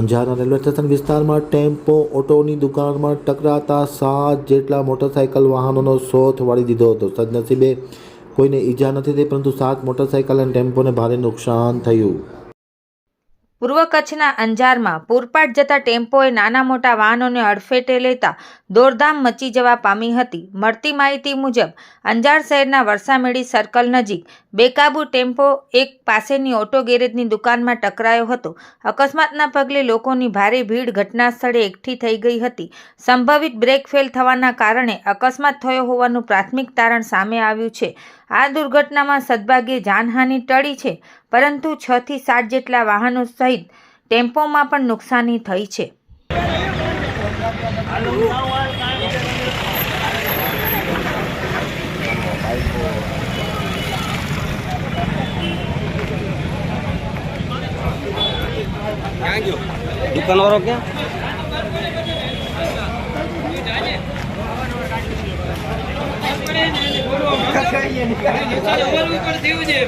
અંજારના railway station વિસ્તારમાં tempo, ઓટોની દુકાનમાં ટકરાતા સાત જેટલા મોટરસાયકલ વાહનોનો શોધ વાળી દીધો હતો. સદનસીબે કોઈને ઈજા નથી થઈ, પરંતુ સાત મોટરસાયકલ અને ટેમ્પોને ભારે નુકસાન થયું. પૂર્વ કચ્છના અંજારમાં પૂરપાટ જતા ટેમ્પોએ નાના મોટા વાહનોને અડફેટે લેતા દોડધામ મચી જવા પામી હતી. મળતી માહિતી મુજબ, અંજાર શહેરના વરસામેડી સર્કલ નજીક બેકાબુ ટેમ્પો એક પાસેની ઓટો ગેરેજની દુકાનમાં ટકરાયો હતો. અકસ્માતના પગલે લોકોની ભારે ભીડ ઘટના સ્થળે એકઠી થઈ ગઈ હતી. સંભવિત બ્રેક ફેલ થવાના કારણે અકસ્માત થયો હોવાનું પ્રાથમિક તારણ સામે આવ્યું છે. આ દુર્ઘટનામાં સદભાગ્યે જાનહાનિ ટળી છે, પરંતુ છ થી સાત જેટલા વાહનો સહિત ટેમ્પોમાં પણ નુકસાની થઈ છે. દુકાન ક્યાં? નીકળી